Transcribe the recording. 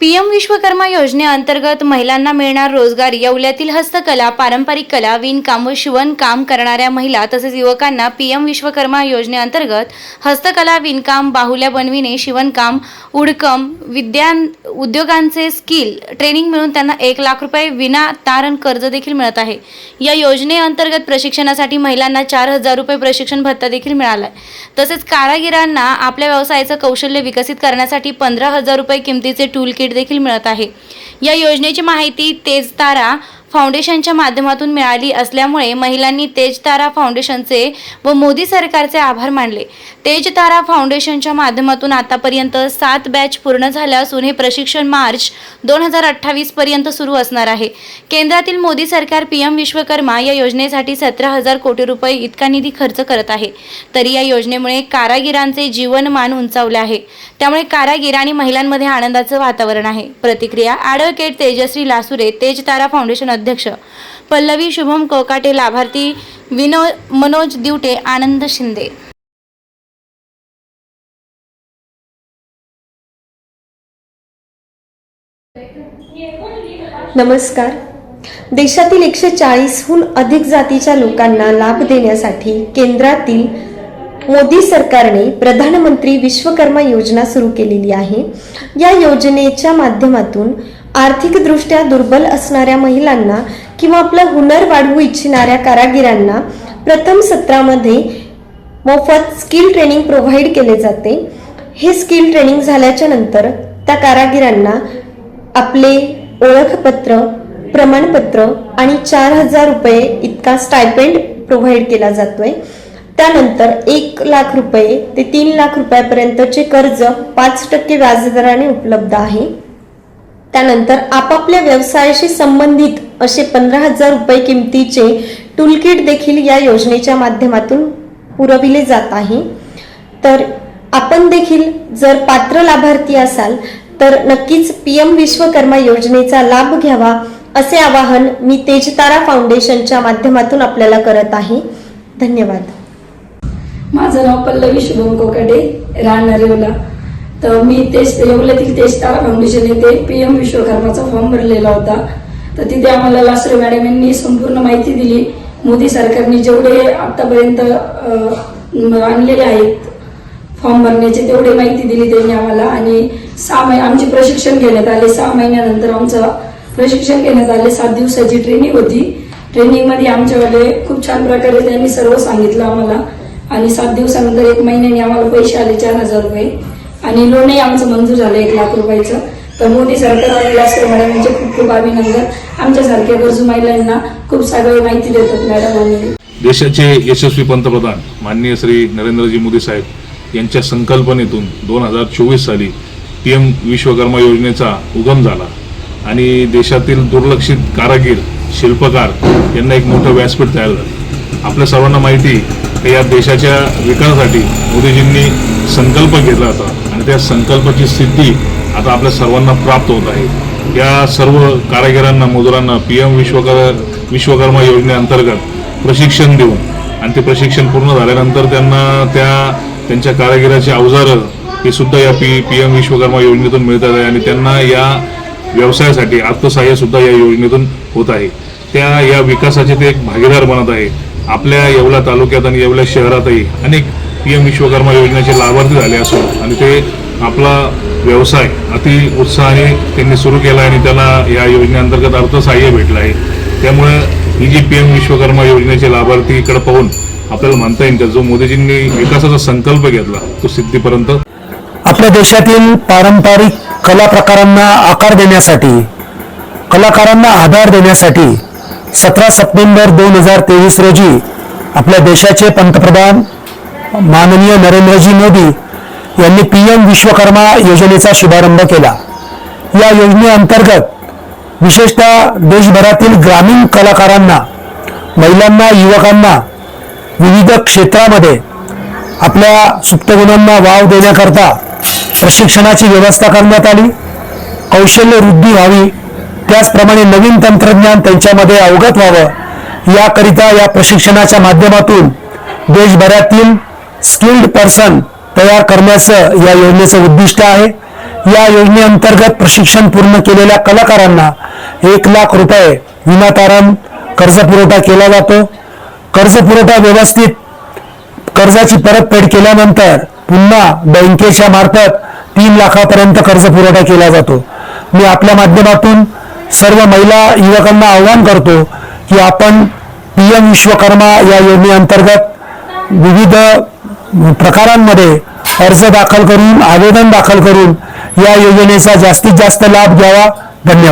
PM Vishwakarma योजनेअंतर्गत महिलांना मिळणार रोजगार येवल्यातील हस्तकला पारंपरिक कला विणकाम व शिवणकाम करणाऱ्या महिला तसेच युवकांना पीएम विश्वकर्मा योजनेअंतर्गत हस्तकला विणकाम बाहुल्या बनविणे शिवणकाम उडकम विद्या उद्योगांचे स्किल ट्रेनिंग मिळून त्यांना एक लाख रुपये विना तारण कर्ज देखील मिळत आहे. या योजनेअंतर्गत प्रशिक्षणासाठी महिलांना चार हजार रुपये प्रशिक्षण भत्ता देखील मिळाला आहे तसेच कारागिरांना आपल्या व्यवसायाचं कौशल्य विकसित करण्यासाठी पंधरा हजार रुपये किमतीचे टूल किट देखील मिळत आहे. या योजनेची माहिती तेजतारा फाउंडेशनच्या माध्यमातून मिळाली असल्यामुळे महिलांनी तेजतारा फाउंडेशनचे व मोदी सरकारचे आभार मानले. तेजतारा फाउंडेशनच्या माध्यमातून आतापर्यंत सात बॅच पूर्ण झाल्या असून हे प्रशिक्षण मार्च दोन हजार अठ्ठावीस पर्यंत सुरू असणार आहे. केंद्रातील मोदी सरकार पीएम विश्वकर्मा या योजनेसाठी सतरा हजार कोटी रुपये इतका निधी खर्च करत आहे. तरी या योजनेमुळे कारागिरांचे जीवनमान उंचावले आहे. त्यामुळे कारागीर आणि महिलांमध्ये आनंदाचं वातावरण आहे. प्रतिक्रिया ॲडव्होकेट तेजश्री लासुरे तेजतारा फाउंडेशन अध्यक्ष. पल्लवी शुभम कोकाटे लाभार्थी विनो मनोज दिवटे आनंद शिंदे. नमस्कार. देशातील एकशे चाळीसहून अधिक जातीच्या लोकांना लाभ देण्यासाठी केंद्रातील मोदी सरकारने प्रधानमंत्री विश्वकर्मा योजना सुरू केलेली आहे. या योजनेच्या माध्यमातून आर्थिकदृष्ट्या दुर्बल असणाऱ्या महिलांना किंवा आपलं हुनर वाढवू इच्छिणाऱ्या कारागिरांना प्रथम सत्रामध्ये मोफत स्किल ट्रेनिंग प्रोव्हाइड केले जाते. हे स्किल ट्रेनिंग झाल्याच्यानंतर त्या कारागिरांना आपले ओळखपत्र प्रमाणपत्र आणि चार हजार रुपये इतका स्टायपेंड प्रोव्हाइड केला जातोय. त्यानंतर एक लाख रुपये ते तीन लाख रुपयापर्यंतचे कर्ज पाच टक्के व्याजदराने उपलब्ध आहे. त्यानंतर आपापल्या व्यवसायाशी संबंधित असे पंधरा हजार रुपये किमतीचे टूलकिट देखील या योजनेच्या माध्यमातून पुरविले जात आहे. तर आपण देखील जर पात्र लाभार्थी असाल तर नक्कीच पी एम विश्वकर्मा योजनेचा लाभ घ्यावा असे आवाहन मी तेजतारा फाउंडेशनच्या माध्यमातून आपल्याला करत आहे. धन्यवाद. माझं नाव पल्लवी शुभम कोकाटे राहणार तर मी तेच येवल्यातील तेज तारा फाउंडेशन येथे पी एम विश्वकर्माचा फॉर्म भरलेला होता. तर तिथे आम्हाला लासरे मॅडम यांनी संपूर्ण माहिती दिली. मोदी सरकारने जेवढे आतापर्यंत आणलेले आहेत फॉर्म भरण्याचे तेवढे माहिती दिली त्यांनी आम्हाला. आणि सहा महिने आमचे प्रशिक्षण घेण्यात आले. सहा महिन्यानंतर आमचं प्रशिक्षण घेण्यात आले. सात दिवसाची ट्रेनिंग होती. ट्रेनिंगमध्ये आमच्याकडे खूप छान प्रकारे त्यांनी सर्व सांगितलं आम्हाला. आणि सात दिवसानंतर एक महिन्याने आम्हाला पैसे आले चार हजार रुपये. आणि लोनही आमचं मंजूर झालं एक लाख रुपयाचं. तर मोदी सरकार आणि लास्कर मॅडम यांचे खूप खूप अभिनंदन. आमच्यासारख्या गरजू महिलांना खूप सगळी माहिती देतात मॅडम आणि देशाचे यशस्वी पंतप्रधान माननीय श्री नरेंद्रजी मोदी साहेब यांच्या संकल्पनेतून दोन हजार चोवीस साली पी एम विश्वकर्मा योजनेचा उगम झाला. आणि देशातील दुर्लक्षित कारागीर शिल्पकार यांना एक मोठं व्यासपीठ तयार झालं. आपल्या सर्वांना माहिती या देशाच्या विकासासाठी मोदीजींनी संकल्प घेतला होता. त्या संकल्पाची सिद्धी आता आपल्या सर्वांना प्राप्त होत आहे. या सर्व कारागिरांना मजुरांना पी एम विश्वकर विश्वकर्मा योजनेअंतर्गत प्रशिक्षण देऊन आणि ते प्रशिक्षण पूर्ण झाल्यानंतर त्यांना त्या त्यांच्या कारागिराची अवजारं हे सुद्धा या पी पी एम विश्वकर्मा योजनेतून मिळतात आहे आणि त्यांना या व्यवसायासाठी अर्थसहाय्यसुद्धा या योजनेतून होत आहे. त्या या विकासाचे ते एक भागीदार बनत आहे. आपल्या येवला तालुक्यात आणि येवला शहरातही अनेक पी एम विश्वकर्मा योजनेचे लाभार्थी झाले असून आणि ते आपला व्यवसाय अति उत्साहाने त्यांनी सुरू केला आणि त्याला या योजनेअंतर्गत अर्थसहाय्य भेटलं आहे. त्यामुळे ही जी पी एम विश्वकर्मा योजनेचे लाभार्थीकडे पाहून आपल्याला म्हणता येईल का? जो मोदीजींनी विकासाचा संकल्प घेतला तो सिद्धीपर्यंत. आपल्या देशातील पारंपरिक कला प्रकारांना आकार देण्यासाठी कलाकारांना आधार देण्यासाठी सतरा सप्टेंबर दोन हजार तेवीस रोजी आपल्या देशाचे पंतप्रधान माननीय नरेंद्रजी मोदी यांनी पी एम विश्वकर्मा योजनेचा शुभारंभ केला. या योजनेअंतर्गत विशेषतः देशभरातील ग्रामीण कलाकारांना महिलांना युवकांना विविध क्षेत्रामध्ये आपल्या सुप्तगुणांना वाव देण्याकरता प्रशिक्षणाची व्यवस्था करण्यात आली. कौशल्य वृद्धी व्हावी त्याचप्रमाणे नवीन तंत्रज्ञान त्यांच्यामध्ये अवगत व्हावं याकरिता या प्रशिक्षणाच्या माध्यमातून देशभरातील स्किल्ड पर्सन तयार करण्याचं या योजनेचं उद्दिष्ट आहे. या योजनेअंतर्गत प्रशिक्षण पूर्ण केलेल्या कलाकारांना एक लाख रुपये विनातारण कर्ज पुरवठा केला जातो. कर्ज पुरवठा व्यवस्थित कर्जाची परतफेड केल्यानंतर पुन्हा बँकेच्या मार्फत तीन लाखापर्यंत कर्ज पुरवठा केला जातो. मी आपल्या माध्यमातून सर्व महिला युवकांना आव्हान करतो की आपण पी एम विश्वकर्मा या योजनेअंतर्गत विविध प्रकारांमध्ये अर्ज दाखल करून आवेदन दाखल करून या योजनेचा जास्तीत जास्त लाभ घ्यावा. धन्यवाद.